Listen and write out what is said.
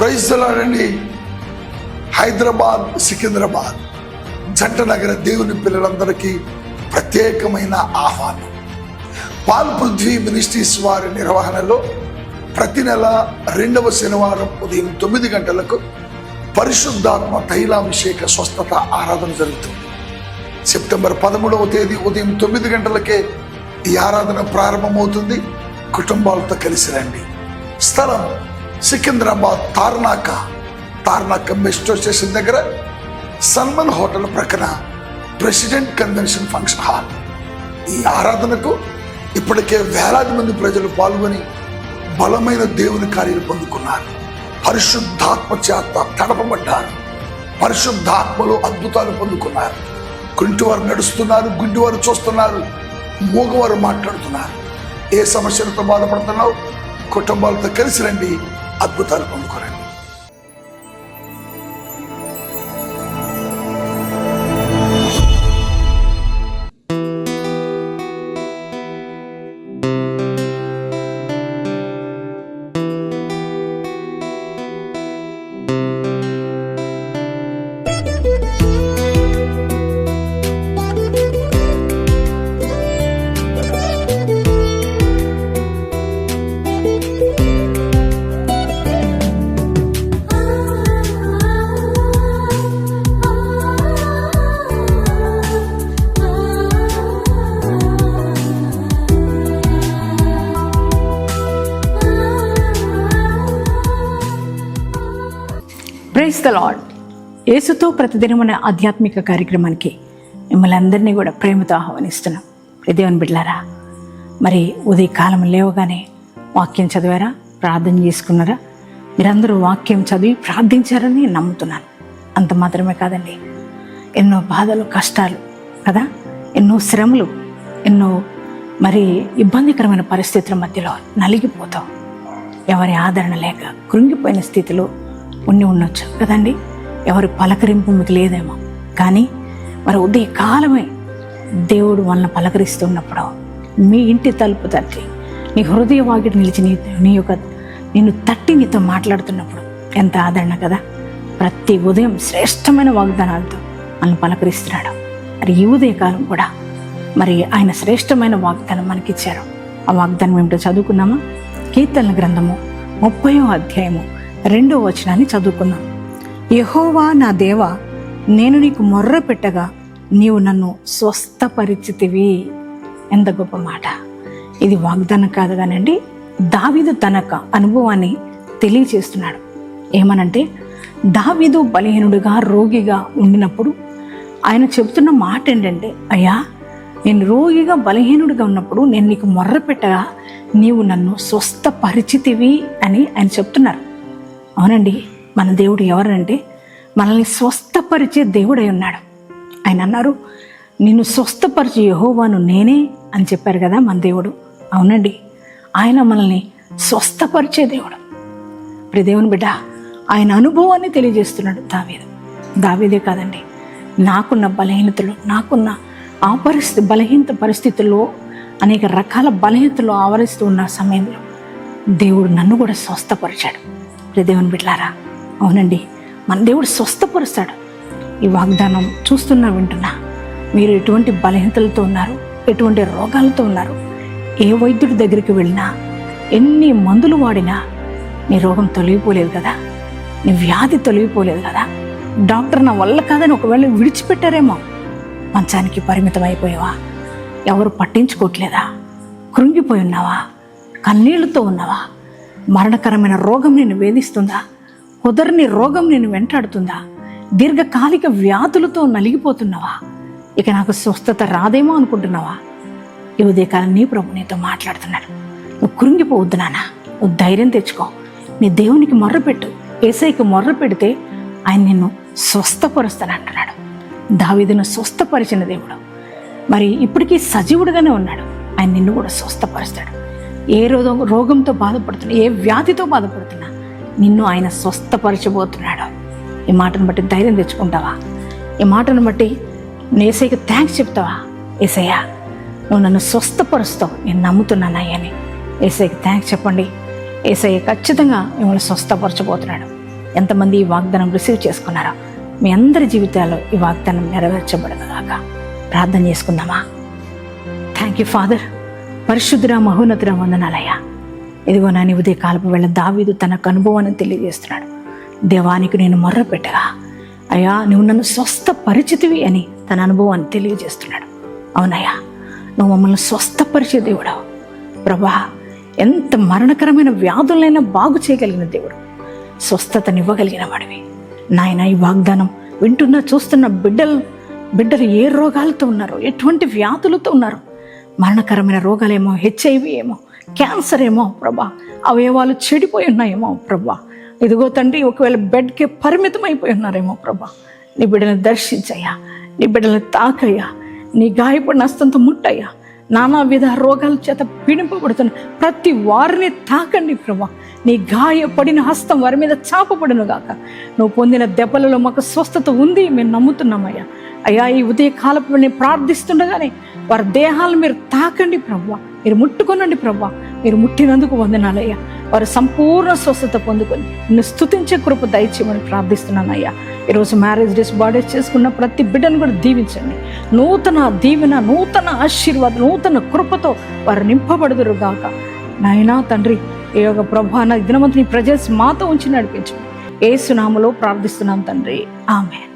ప్రైజ్లాడండి హైదరాబాద్ సికింద్రాబాద్ జంట నగర దేవుని పిల్లలందరికీ ప్రత్యేకమైన ఆహ్వానం. పాల్ పృథ్వీ మినిస్ట్రీస్ వారి నిర్వహణలో ప్రతి నెల రెండవ శనివారం ఉదయం తొమ్మిది గంటలకు పరిశుద్ధాత్మ తైలాభిషేక స్వస్థత ఆరాధన జరుగుతుంది. సెప్టెంబర్ పదమూడవ తేదీ ఉదయం తొమ్మిది గంటలకే ఈ ఆరాధన ప్రారంభమవుతుంది. కుటుంబాలతో కలిసి రండి. స్థలం సికింద్రాబాద్ తార్నాక తార్నాక మెట్రో స్టేషన్ దగ్గర సన్మన్ హోటల్ ప్రక్కన ప్రెసిడెంట్ కన్వెన్షన్ ఫంక్షన్ హాల్. ఈ ఆరాధనకు ఇప్పటికే వేలాది మంది ప్రజలు పాల్గొని బలమైన దేవుని కార్యాలు పొందుకున్నారు. పరిశుద్ధాత్మ చేత తడపబడ్డారు. పరిశుద్ధాత్మలో అద్భుతాలు పొందుకున్నారు. కుంటివారు నడుస్తున్నారు గుడ్డివారు చూస్తున్నారు మూగవారు మాట్లాడుతున్నారు. ఏ సమస్యలతో బాధపడుతున్నావు? కుటుంబాలతో కలిసి రండి. అద్భుతాలు పొందుకోరండి ప్రైజ్ ద లాడ్ యేసుతో ప్రతిదినం ఆధ్యాత్మిక కార్యక్రమానికి మిమ్మల్ని అందరినీ కూడా ప్రేమతో ఆహ్వానిస్తున్నాం. దేవుని బిడ్లారా మరి ఉదయకాలం లేవగానే వాక్యం చదివారా? ప్రార్థన చేసుకున్నారా? మీరందరూ వాక్యం చదివి ప్రార్థించారని నమ్ముతున్నాను. అంత మాత్రమే కాదండి ఎన్నో బాధలు కష్టాలు కదా? ఎన్నో శ్రమలు ఎన్నో మరి ఇబ్బందికరమైన పరిస్థితుల మధ్యలో నలిగిపోతాం. ఎవరి ఆదరణ లేక కృంగిపోయిన స్థితిలో ఉండి ఉండొచ్చు కదండి? ఎవరి పలకరింపు మీకు లేదేమో. కానీ మరి ఉదయ కాలమే దేవుడు వాళ్ళని పలకరిస్తున్నప్పుడు మీ ఇంటి తలుపు తట్టి నీ హృదయ వాకిటి నిలిచి నీ నీ యొక్క నిన్ను తట్టి నీతో మాట్లాడుతున్నప్పుడు ఎంత ఆదరణ కదా? ప్రతి ఉదయం శ్రేష్టమైన వాగ్దానాలతో మనల్ని పలకరిస్తున్నాడు. మరి ఈ ఉదయకాలం కూడా మరి ఆయన శ్రేష్టమైన వాగ్దానం మనకిచ్చారు. ఆ వాగ్దానం ఏమిటో చదువుకున్నామా కీర్తన గ్రంథము ముప్పయో అధ్యాయము రెండో వచనాన్ని చదువుకుందాం. యహోవా నా దేవ నేను నీకు మొర్ర పెట్టగా నీవు నన్ను స్వస్థపరిచితివి. ఎంత గొప్ప మాట. ఇది వాగ్దానం కాదు కానండి దావీదు తనక అనుభవాన్ని తెలియచేస్తున్నాడు. ఏమనంటే దావీదు బలహీనుడిగా రోగిగా ఉండినప్పుడు ఆయన చెబుతున్న మాట ఏంటంటే అయ్యా నేను రోగిగా బలహీనుడిగా ఉన్నప్పుడు నేను నీకు మొర్ర పెట్టగా నీవు నన్ను స్వస్థపరిచితివి అని ఆయన చెప్తున్నారు. అవునండి మన దేవుడు ఎవరంటే మనల్ని స్వస్థపరిచే దేవుడై ఉన్నాడు. ఆయన అన్నారు నిన్ను స్వస్థపరిచే యహోవాను నేనే అని చెప్పారు కదా మన దేవుడు. అవునండి ఆయన మనల్ని స్వస్థపరిచే దేవుడు. ఇప్పుడు దేవుని బిడ్డ ఆయన అనుభవాన్ని తెలియజేస్తున్నాడు దావేది. దావేదే కాదండి నాకున్న బలహీనతలు నాకున్న ఆ పరిస్థితి బలహీనత పరిస్థితుల్లో అనేక రకాల బలహీనతలు ఆవరిస్తూ ఉన్న సమయంలో దేవుడు నన్ను కూడా స్వస్థపరిచాడు. దేవుని బిడ్లారా అవునండి. మన దేవుడు స్వస్థపరుస్తాడు. ఈ వాగ్దానం చూస్తున్నా వింటున్నా. మీరు ఎటువంటి బలహీనతలతో ఉన్నారు ఎటువంటి రోగాలతో ఉన్నారు ఏ వైద్యుడి దగ్గరికి వెళ్ళినా ఎన్ని మందులు వాడినా నీ రోగం తొలగిపోలేదు కదా? నీ వ్యాధి తొలగిపోలేదు కదా? డాక్టర్ నా వల్ల కాదని ఒకవేళ విడిచిపెట్టారేమో మంచానికి పరిమితం అయిపోయావా? ఎవరు పట్టించుకోవట్లేదా? కృంగిపోయి ఉన్నావా? కన్నీళ్ళతో ఉన్నావా? మరణకరమైన రోగం నేను వేధిస్తుందా? కుదరని రోగం నేను వెంటాడుతుందా? దీర్ఘకాలిక వ్యాధులతో నలిగిపోతున్నావా? ఇక నాకు స్వస్థత రాదేమో అనుకుంటున్నావా? ఈ ఉదయకాలం నీ ప్రభు నీతో మాట్లాడుతున్నాడు. నువ్వు కృంగిపోవద్దు నాన్న. నువ్వు ధైర్యం తెచ్చుకో. నీ దేవునికి మొర్రపెట్టు. ఏసైకి మొర్ర పెడితే ఆయన నిన్ను స్వస్థపరుస్తాను అంటున్నాడు దావిదను స్వస్థపరిచిన దేవుడు. మరి ఇప్పటికీ సజీవుడుగానే ఉన్నాడు. ఆయన నిన్ను కూడా స్వస్థపరుస్తాడు. ఏ రోగం రోగంతో బాధపడుతున్నా ఏ వ్యాధితో బాధపడుతున్నా నిన్ను ఆయన స్వస్థపరచబోతున్నాడు. ఈ మాటను బట్టి ధైర్యం తెచ్చుకుంటావా? ఈ మాటను బట్టి ఏసైకి థ్యాంక్స్ చెప్తావా? ఏసయ్యా నువ్వు నన్ను స్వస్థపరుస్తావు. నేను నమ్ముతున్నానయ్యని ఏసైకి థ్యాంక్స్ చెప్పండి. ఏసయ్య ఖచ్చితంగా మిమ్మల్ని స్వస్థపరచబోతున్నాడు. ఎంతమంది ఈ వాగ్దానం రిసీవ్ చేసుకున్నారో మీ అందరి జీవితాల్లో ఈ వాగ్దానం నెరవేర్చబడగాక ప్రార్థన చేసుకుందామా? థ్యాంక్ యూ ఫాదర్ పరిశుద్ధుర మహోన్నతుర వందనాలయ్యా. ఇదిగో నా ఉదయ కాలపు వేళ దావీదు తనకు అనుభవాన్ని తెలియజేస్తున్నాడు. దేవానికి నేను మొర్ర పెట్టగా అయ్యా నువ్వు నన్ను స్వస్థపరిచితివి అని తన అనుభవాన్ని తెలియజేస్తున్నాడు. అవునయ్యా నువ్వు మమ్మల్ని స్వస్థపరిచే దేవుడవు. ప్రభా ఎంత మరణకరమైన వ్యాధులైనా బాగు చేయగలిగిన దేవుడు. స్వస్థతనివ్వగలిగిన వాడివి నాయన ఈ వాగ్దానం వింటున్న చూస్తున్న బిడ్డలు బిడ్డలు ఏ రోగాలతో ఉన్నారో ఎటువంటి వ్యాధులతో ఉన్నారో మరణకరమైన రోగాలేమో హెచ్ఐవి ఏమో క్యాన్సర్ ఏమో ప్రభా. అవయవాలు చెడిపోయి ఉన్నాయేమో ప్రభా. ఇదిగో తండ్రి ఒకవేళ బెడ్కి పరిమితం అయిపోయి ఉన్నారేమో ప్రభా. నీ బిడ్డలను దర్శించయ్యా. నీ బిడ్డలను తాకయ్యా. నీ గాయపడిన హస్తంతో ముట్టయ్యా. నానా విధ రోగాల చేత పీడింపబడుతున్న ప్రతి వారిని తాకండి ప్రభా. నీ గాయపడిన హస్తం వారి మీద చాపబడును గాక. నువ్వు పొందిన దెబ్బలలో మాకు స్వస్థత ఉంది మేము నమ్ముతున్నామయ్యా. అయ్యా ఈ ఉదయ కాలపు నేను ప్రార్థిస్తుండగానే వారి దేహాలను మీరు తాకండి ప్రభా మీరు ముట్టుకొనండి ప్రభా మీరు ముట్టినందుకు వందనాలయ్యా. వారు సంపూర్ణ స్వస్థత పొందుకొని నిన్ను స్థుతించే కృప దయచేయమని ప్రార్థిస్తున్నానయ్యా ఈరోజు మ్యారేజ్ డేస్ బాడీస్ చేసుకున్న ప్రతి బిడ్డను కూడా దీవించండి. నూతన దీవెన నూతన ఆశీర్వాదం నూతన కృపతో వారు నింపబడుదురు గాక. నాయనా తండ్రి ఈ యొక్క ప్రభాన నా దినమంతి ప్రజెన్స్ మాతో ఉంచి నడిపించండి. ఏ సునామలో ప్రార్థిస్తున్నాం తండ్రి. ఆమె